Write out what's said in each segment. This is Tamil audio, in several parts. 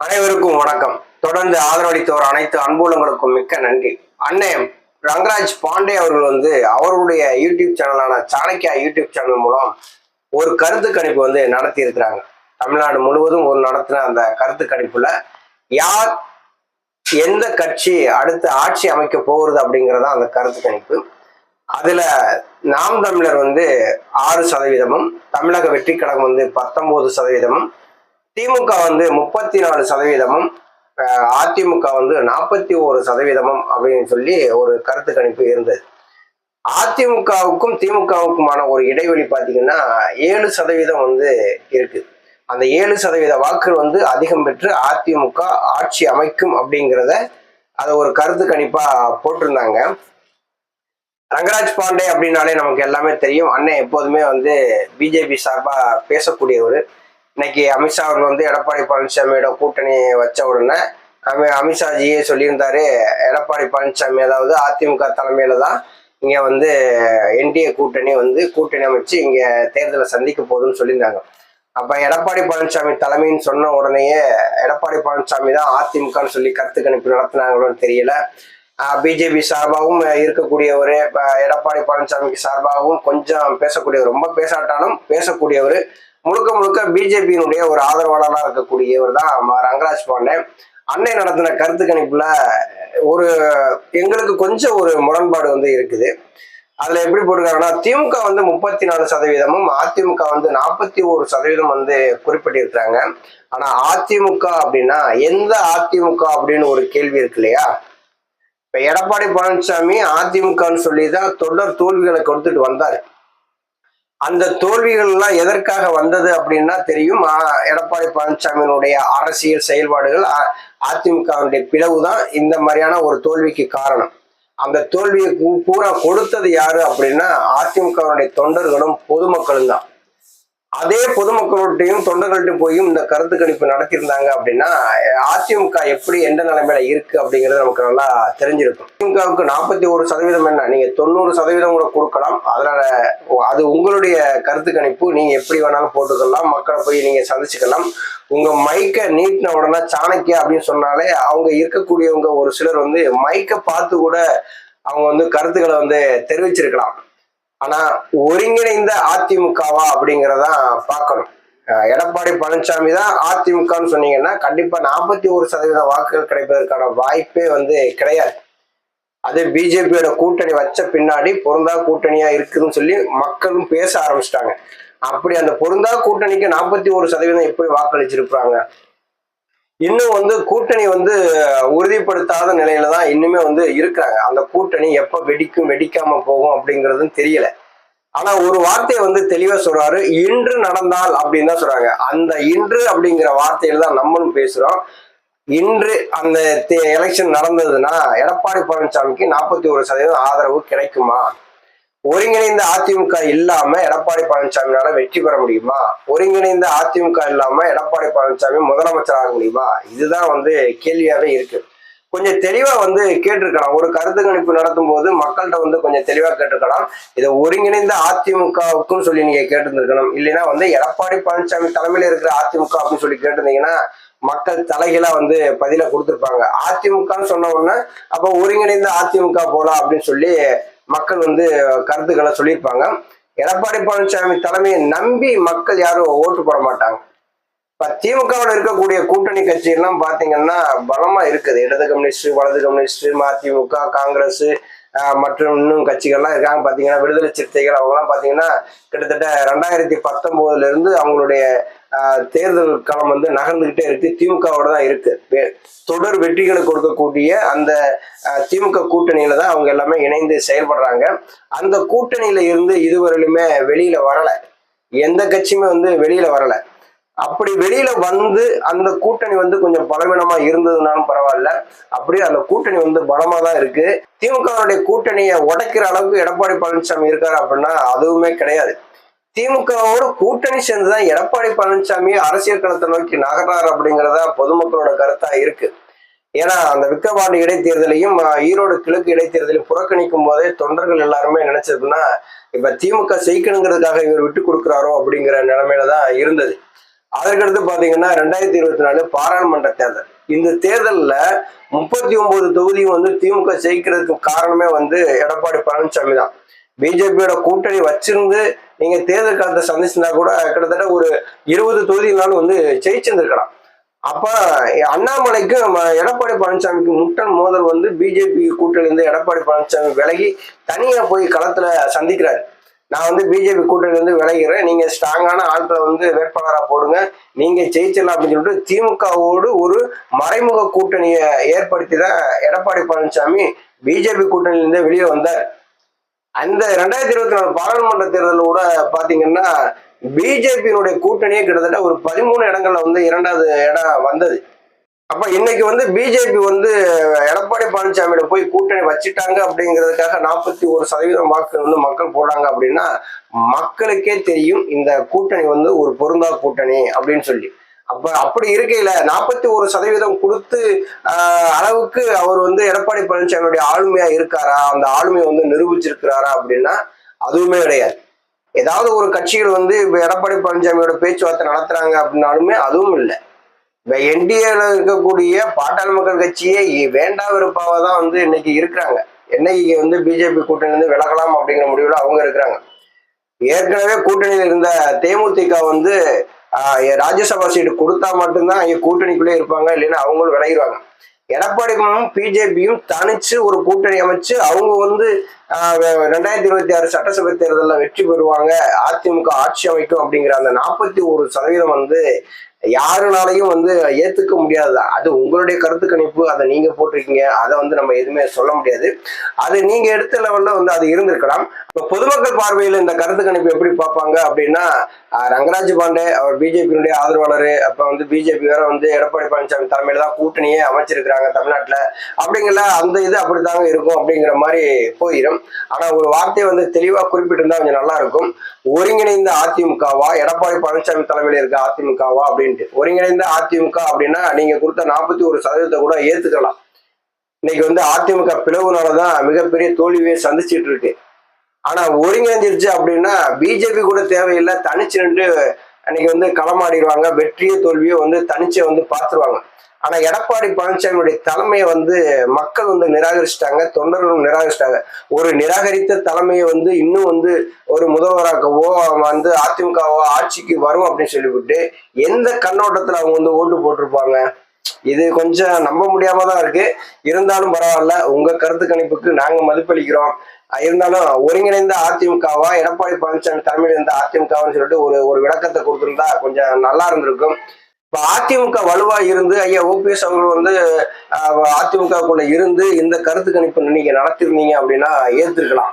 அனைவருக்கும் வணக்கம். தொடர்ந்து ஆதரவளித்தவர் அனைத்து அன்புலங்களுக்கும் மிக்க நன்றி. அண்ணே ரங்கராஜ் பாண்டே அவர்கள் வந்து அவருடைய யூடியூப் சேனலான சாணக்கியா யூடியூப் சேனல் மூலம் ஒரு கருத்து கணிப்பு வந்து நடத்தி இருக்கிறாங்க தமிழ்நாடு முழுவதும் ஒரு நடத்தின அந்த கருத்து கணிப்புல யார் எந்த கட்சி அடுத்து ஆட்சி அமைக்க போகிறது அப்படிங்கிறதா அந்த கருத்து கணிப்பு. அதுல நாம் தமிழர் வந்து ஆறு சதவீதமும் தமிழக வெற்றி கழகம் வந்து பத்தொன்பது சதவீதமும் திமுக வந்து முப்பத்தி நாலு சதவீதமும் அதிமுக வந்து நாற்பத்தி ஒரு சதவீதமும் அப்படின்னு சொல்லி ஒரு கருத்து கணிப்பு இருந்தது. அதிமுகவுக்கும் திமுகவுக்குமான ஒரு இடைவெளி பார்த்தீங்கன்னா ஏழு சதவீதம் வந்து இருக்கு. அந்த ஏழு சதவீத வாக்கு வந்து அதிகம் பெற்று அதிமுக ஆட்சி அமைக்கும் அப்படிங்கிறத அதை ஒரு கருத்து கணிப்பாக போட்டிருந்தாங்க. ரங்கராஜ் பாண்டே அப்படின்னாலே நமக்கு எல்லாமே தெரியும். அண்ணன் எப்போதுமே வந்து பிஜேபி சார்பாக பேசக்கூடியவர். இன்னைக்கு அமித்ஷா அவர்கள் வந்து எடப்பாடி பழனிசாமியோட கூட்டணி வச்ச உடனே அமி- அமித்ஷாஜியே சொல்லியிருந்தாரு எடப்பாடி பழனிசாமி அதாவது அதிமுக தலைமையில தான் இங்க வந்து என்டிஏ கூட்டணி வந்து கூட்டணி அமைச்சு இங்க தேர்தலை சந்திக்க போகுதுன்னு சொல்லியிருந்தாங்க. அப்ப எடப்பாடி பழனிசாமி தலைமைன்னு சொன்ன உடனேயே எடப்பாடி பழனிசாமி தான் அதிமுகன்னு சொல்லி கருத்து கணிப்பு நடத்தினாங்களோன்னு தெரியல. பிஜேபி சார்பாகவும் இருக்கக்கூடியவர் எடப்பாடி பழனிசாமிக்கு சார்பாகவும் கொஞ்சம் பேசக்கூடியவர் ரொம்ப பேசாட்டாலும் பேசக்கூடியவர் முழுக்க முழுக்க பிஜேபியினுடைய ஒரு ஆதரவாளராக இருக்கக்கூடியவர் தான் ம. ரங்கராஜ் பாண்டே. அன்னை நடத்தின கருத்து கணிப்புல ஒரு எங்களுக்கு கொஞ்சம் ஒரு முரண்பாடு வந்து இருக்குது. அதுல எப்படி போட்டிருக்காங்கன்னா திமுக வந்து முப்பத்தி நாலு சதவீதமும் அதிமுக வந்து நாற்பத்தி ஒரு சதவீதம் வந்து குறிப்பிட்டிருக்கிறாங்க. ஆனா அதிமுக அப்படின்னா எந்த அதிமுக அப்படின்னு ஒரு கேள்வி இருக்கு இல்லையா? இப்ப எடப்பாடி பழனிசாமி அதிமுகன்னு சொல்லி தான் தொடர் தோல்விகளை கொடுத்துட்டு வந்தாரு. அந்த தோல்விகள் எல்லாம் எதற்காக வந்தது அப்படின்னா தெரியும். எடப்பாடி பழனிசாமியினுடைய அரசியல் செயல்பாடுகள் அ- அதிமுகவினுடைய பிளவு தான் இந்த மாதிரியான ஒரு தோல்விக்கு காரணம். அந்த தோல்வியை பூ- பூரா கொடுத்தது யாரு அப்படின்னா அதிமுகவினுடைய தொண்டர்களும் பொதுமக்களும் தான் அதே பொதுமக்களுடையும் தொண்டர்கள்ட்டையும் போயும் இந்த கருத்து கணிப்பு நடத்தியிருந்தாங்க அப்படின்னா அதிமுக எப்படி எந்த நிலைமையில இருக்கு அப்படிங்கிறது நமக்கு நல்லா தெரிஞ்சிருக்கும். திமுகவுக்கு நாற்பத்தி ஒரு சதவீதம் என்ன? நீங்க தொண்ணூறு சதவீதம் கூட கொடுக்கலாம். அதனால அது உங்களுடைய கருத்து கணிப்பு. நீங்க எப்படி வேணாலும் போட்டுக்கலாம். மக்களை போய் நீங்க சந்திச்சுக்கலாம். உங்க மைக்கை நீட்டின உடனே சாணக்கியா அப்படின்னு சொன்னாலே அவங்க இருக்கக்கூடியவங்க ஒரு சிலர் வந்து மைக்கை பார்த்து கூட அவங்க வந்து கருத்துக்களை வந்து தெரிவிச்சிருக்கலாம். ஆனா ஒருங்கிணைந்த அதிமுகவா அப்படிங்கிறதான் பார்க்கணும். எடப்பாடி பழனிசாமி தான் அதிமுகன்னு சொன்னீங்கன்னா கண்டிப்பா நாற்பத்தி ஒரு சதவீத வாக்குகள் கிடைப்பதற்கான வாய்ப்பே வந்து கிடையாது. அதே பிஜேபியோட கூட்டணி வச்ச பின்னாடி பொருந்தா கூட்டணியா இருக்குதுன்னு சொல்லி மக்களும் பேச ஆரம்பிச்சிட்டாங்க. அப்படி அந்த பொருந்தா கூட்டணிக்கு நாற்பத்தி ஒரு சதவீதம் எப்படி வாக்களிச்சிருப்பாங்க? இன்னும் வந்து கூட்டணி வந்து உறுதிப்படுத்தாத நிலையில தான் இன்னுமே வந்து இருக்கிறாங்க. அந்த கூட்டணி எப்ப வெடிக்கும் வெடிக்காம போகும் அப்படிங்கறதும் தெரியல. ஆனா ஒரு வார்த்தையை வந்து தெளிவா சொல்றாரு. இன்று நடந்தால் அப்படின்னு தான் சொல்றாங்க. அந்த இன்று அப்படிங்கிற வார்த்தையில தான் நம்மளும் பேசுறோம். இன்று அந்த எலெக்ஷன் நடந்ததுன்னா எடப்பாடி பழனிசாமிக்கு நாற்பத்தி ஒரு சதவீதம் ஆதரவு கிடைக்குமா? ஒருங்கிணைந்த அதிமுக இல்லாம எடப்பாடி பழனிசாமியால வெற்றி பெற முடியுமா? ஒருங்கிணைந்த அதிமுக இல்லாம எடப்பாடி பழனிசாமி முதலமைச்சர் ஆக முடியுமா? இதுதான் வந்து கேள்வியாவே இருக்கு. கொஞ்சம் தெளிவா வந்து கேட்டிருக்கலாம். ஒரு கருத்து கணிப்பு நடத்தும் போது மக்கள்கிட்ட வந்து கொஞ்சம் தெளிவா கேட்டிருக்கலாம். இதை ஒருங்கிணைந்த அதிமுகவுக்கும் சொல்லி நீங்க கேட்டிருந்திருக்கணும். இல்லைன்னா வந்து எடப்பாடி பழனிசாமி தலைமையில இருக்கிற அதிமுக அப்படின்னு சொல்லி கேட்டிருந்தீங்கன்னா மக்கள் தலைகளா வந்து பதில கொடுத்துருப்பாங்க. அதிமுகன்னு சொன்ன உடனே அப்ப ஒருங்கிணைந்த அதிமுக போலாம் அப்படின்னு சொல்லி மக்கள் வந்து கருத்துக்களை சொல்லியிருப்பாங்க. எடப்பாடி பழனிசாமி தலைமையை நம்பி மக்கள் யாரும் ஓட்டு போட மாட்டாங்க. இப்போ திமுகவில் இருக்கக்கூடிய கூட்டணி கட்சி எல்லாம் பலமாக பலமா இருக்குது. இடது கம்யூனிஸ்ட் வலது கம்யூனிஸ்ட் மதிமுக காங்கிரஸ் மற்றும் இன்னும் கட்சிகள்லாம் இருக்காங்க. பார்த்தீங்கன்னா விடுதலை சிறுத்தைகள் அவங்கலாம் பார்த்தீங்கன்னா கிட்டத்தட்ட ரெண்டாயிரத்தி பத்தொம்போதுலேருந்து அவங்களுடைய தேர்தல் களம் வந்து நகர்ந்துகிட்டே இருக்கு. திமுகவோட தான் இருக்கு. தொடர் வெற்றிகளை கொடுக்கக்கூடிய அந்த திமுக கூட்டணியில தான் அவங்க எல்லாமே இணைந்து செயல்படுறாங்க. அந்த கூட்டணியில இருந்து இதுவரையிலுமே வெளியில வரலை. எந்த கட்சியுமே வந்து வெளியில வரலை. அப்படி வெளியில வந்து அந்த கூட்டணி வந்து கொஞ்சம் பலவீனமா இருந்ததுனாலும் பரவாயில்ல. அப்படியே அந்த கூட்டணி வந்து பலமா தான் இருக்கு. திமுகவுடைய கூட்டணியை உடைக்கிற அளவுக்கு எடப்பாடி பழனிசாமி இருக்காரு அப்படின்னா அதுவுமே கிடையாது. திமுகவோட கூட்டணி சேர்ந்துதான் எடப்பாடி பழனிசாமி அரசியல் களத்தை நோக்கி நகர்றாரு அப்படிங்கிறதா பொதுமக்களோட கருத்தா இருக்கு. ஏன்னா அந்த விக்கவாண்டு இடைத்தேர்தலையும் ஈரோடு கிழக்கு இடைத்தேர்தலையும் புறக்கணிக்கும் போதே தொண்டர்கள் எல்லாருமே நினைச்சதுன்னா இப்ப திமுக ஜெயிக்கணுங்கிறதுக்காக இவர் விட்டு கொடுக்குறாரோ அப்படிங்கிற நிலைமையில தான் இருந்தது. அதற்கடுத்து பாத்தீங்கன்னா ரெண்டாயிரத்தி இருபத்தி நாலு பாராளுமன்ற தேர்தல். இந்த தேர்தல்ல முப்பத்தி ஒன்பது தொகுதியும் வந்து திமுக ஜெயிக்கிறதுக்கு காரணமே வந்து எடப்பாடி பழனிசாமி தான். பிஜேபியோட கூட்டணி வச்சிருந்து நீங்க தேர்தல் காலத்தை சந்திச்சிருந்தா கூட கிட்டத்தட்ட ஒரு இருபது தொகுதினாலும் வந்து ஜெயிச்சிருந்துருக்கலாம். அப்ப அண்ணாமலைக்கு நம்ம எடப்பாடி பழனிசாமிக்கு முட்டன் மோதல் வந்து பிஜேபி கூட்டணி இருந்து எடப்பாடி பழனிசாமி விலகி தனியா போய் களத்துல சந்திக்கிறாரு. நான் வந்து பிஜேபி கூட்டணியிலிருந்து விலகிறேன். நீங்க ஸ்ட்ராங்கான ஆட்களை வந்து வேட்பாளராக போடுங்க. நீங்க ஜெயிச்சிடலாம் அப்படின்னு சொல்லிட்டு திமுகவோடு ஒரு மறைமுக கூட்டணியை ஏற்படுத்தி தான் எடப்பாடி பழனிசாமி பிஜேபி கூட்டணியிலிருந்து வெளியே வந்தார். அந்த ரெண்டாயிரத்தி இருபத்தி நாலு பாராளுமன்ற தேர்தலில் கூட பாத்தீங்கன்னா பிஜேபியினுடைய கூட்டணியே கிட்டத்தட்ட ஒரு பதிமூணு இடங்கள்ல வந்து இரண்டாவது இடம் வந்தது. அப்ப இன்னைக்கு வந்து பிஜேபி வந்து எடப்பாடி பழனிசாமியிட போய் கூட்டணி வச்சுட்டாங்க அப்படிங்கிறதுக்காக நாற்பத்தி ஒரு சதவீதம் வாக்கு வந்து மக்கள் போடுறாங்க அப்படின்னா மக்களுக்கே தெரியும் இந்த கூட்டணி வந்து ஒரு பொருந்தா கூட்டணி அப்படின்னு சொல்லி. அப்ப அப்படி இருக்கையில நாற்பத்தி ஒரு சதவீதம் கொடுத்து அளவுக்கு அவர் வந்து எடப்பாடி பழனிசாமியுடைய ஆளுமையா இருக்காரா? அந்த ஆளுமையை வந்து நிரூபிச்சிருக்கிறாரா அப்படின்னா அதுவுமே கிடையாது. ஏதாவது ஒரு கட்சிகள் வந்து இப்ப எடப்பாடி பழனிசாமியோட பேச்சுவார்த்தை நடத்துறாங்க அப்படின்னாலுமே அதுவும் இல்லை. இப்ப என்டிஏல இருக்கக்கூடிய பாட்டாளி மக்கள் கட்சியே வேண்டா விருப்பாவா தான் வந்து இன்னைக்கு இருக்கிறாங்க. என்னைக்கு வந்து பிஜேபி கூட்டணி விலகலாம் அப்படிங்கிற முடிவுல அவங்க இருக்கிறாங்க. ஏற்கனவே கூட்டணியில் இருந்த தேமுதிக வந்து ஆஹ், ராஜ்யசபா சீட்டு கொடுத்தா மட்டும்தான் இங்க கூட்டணிக்குள்ளே இருப்பாங்க இல்லைன்னா அவங்களும் விளையிடுவாங்க எடப்பாடிக்கும் பிஜேபியும் தனிச்சு ஒரு கூட்டணி அமைச்சு அவங்க வந்து ஆஹ், ரெண்டாயிரத்தி இருபத்தி ஆறு சட்டசபை தேர்தலில் வெற்றி பெறுவாங்க அதிமுக ஆட்சி அமைக்கும் அப்படிங்கிற அந்த நாற்பத்தி ஒரு சதவீதம் வந்து யாருனாலையும் வந்து ஏத்துக்க முடியாது அது உங்களுடைய கருத்து கணிப்பு அதை நீங்க போட்டிருக்கீங்க அதை வந்து நம்ம எதுவுமே சொல்ல முடியாது. அது நீங்க எடுத்த லெவல்ல வந்து அது இருந்திருக்கலாம். இப்ப பொதுமக்கள் பார்வையில் இந்த கருத்து கணிப்பு எப்படி பார்ப்பாங்க அப்படின்னா ரங்கராஜ் பாண்டே அவர் பிஜேபியினுடைய ஆதரவாளர் அப்ப வந்து பிஜேபி வேற வந்து எடப்பாடி பழனிசாமி தலைமையில தான் கூட்டணியே அமைச்சிருக்கிறாங்க தமிழ்நாட்டுல. அப்படிங்கிற அந்த இது அப்படித்தாங்க இருக்கும் அப்படிங்கிற மாதிரி போயிடும் ஆனா ஒரு வார்த்தையை வந்து தெளிவா குறிப்பிட்டிருந்தா கொஞ்சம் நல்லா இருக்கும். ஒருங்கிணைந்த அதிமுகவா எடப்பாடி பழனிசாமி தலைமையில இருக்க அதிமுகவா அப்படின்னு அப்படின்ட்டு ஒருங்கிணைந்த அதிமுக அப்படின்னா நீங்க கொடுத்த நாற்பத்தி ஒரு சதவீதத்தை கூட ஏத்துக்கலாம். இன்னைக்கு வந்து அதிமுக பிளவுனாலதான் மிகப்பெரிய தோல்வியை சந்திச்சிட்டு இருக்கு. ஆனா ஒருங்கிணைஞ்சிருச்சு அப்படின்னா பிஜேபி கூட தேவையில்லை. தனிச்சு நின்று அன்னைக்கு வந்து களமாடிடுவாங்க. வெற்றியோ தோல்வியோ வந்து தனிச்சே வந்து பார்த்துருவாங்க. ஆனா எடப்பாடி பழனிசாமியுடைய தலைமையை வந்து மக்கள் வந்து நிராகரிச்சிட்டாங்க தொண்டர்களும் நிராகரிச்சிட்டாங்க. ஒரு நிராகரித்த தலைமையை வந்து இன்னும் வந்து ஒரு முதல்வராக்கவோ வந்து அதிமுகவோ ஆட்சிக்கு வரும் அப்படின்னு சொல்லிவிட்டு எந்த கண்ணோட்டத்துல அவங்க வந்து ஓட்டு போட்டிருப்பாங்க? இது கொஞ்சம் நம்ப முடியாம தான் இருக்கு. இருந்தாலும் பரவாயில்ல உங்க கருத்து கணிப்புக்கு நாங்க மதிப்பளிக்கிறோம். இருந்தாலும் ஒருங்கிணைந்த அதிமுகவா எடப்பாடி பழனிசாமி தலைமையில் இருந்த அதிமுகவான்னு சொல்லிட்டு ஒரு ஒரு விளக்கத்தை கொடுத்துருந்தா கொஞ்சம் நல்லா இருந்திருக்கும். இப்ப அதிமுக வலுவா இருந்து ஐயா ஓபிஎஸ் அவர்கள் வந்து அதிமுகக்குள்ள இருந்து இந்த கருத்து கணிப்பு நீங்க நடத்திருந்தீங்க அப்படின்னா ஏத்திருக்கலாம்.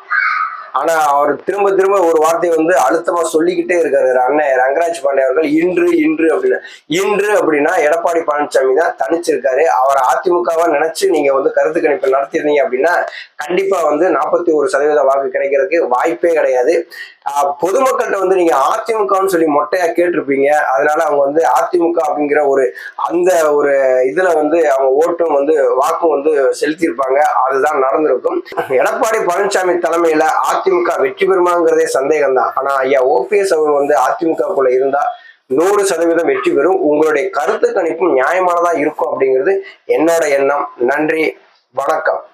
ஆனா அவர் திரும்ப திரும்ப ஒரு வார்த்தை வந்து அழுத்தமா சொல்லிக்கிட்டே இருக்காரு. அண்ணன் ரங்கராஜ் பாண்டே அவர்கள் இன்று இன்று அப்படின்னு. இன்று அப்படின்னா எடப்பாடி பழனிசாமி தான் தனிச்சிருக்காரு. அவர் அதிமுகவா நினைச்சு நீங்க வந்து கருத்து கணிப்பு நடத்திருந்தீங்க அப்படின்னா கண்டிப்பா வந்து நாற்பத்தி ஒரு சதவீத வாக்கு கிடைக்கிறதுக்கு வாய்ப்பே கிடையாது. பொதுமக்கள்கிட்ட வந்து நீங்க அதிமுகன்னு சொல்லி மொட்டையா கேட்டிருப்பீங்க. அதனால அவங்க வந்து அதிமுக அப்படிங்கிற ஒரு அந்த ஒரு இதுல வந்து அவங்க ஓட்டும் வந்து வாக்கும் வந்து செலுத்தியிருப்பாங்க. அதுதான் நடந்திருக்கும். எடப்பாடி பழனிசாமி தலைமையில அதிமுக வெற்றி பெறுமாங்கிறதே சந்தேகம் தான் ஆனா ஐயா ஓபிஎஸ் அவர் வந்து அதிமுகக்குள்ள இருந்தா நூறு சதவீதம் வெற்றி பெறும். உங்களுடைய கருத்து கணிப்பும் நியாயமானதா இருக்கும் அப்படிங்கிறது என்னோட எண்ணம். நன்றி. வணக்கம்.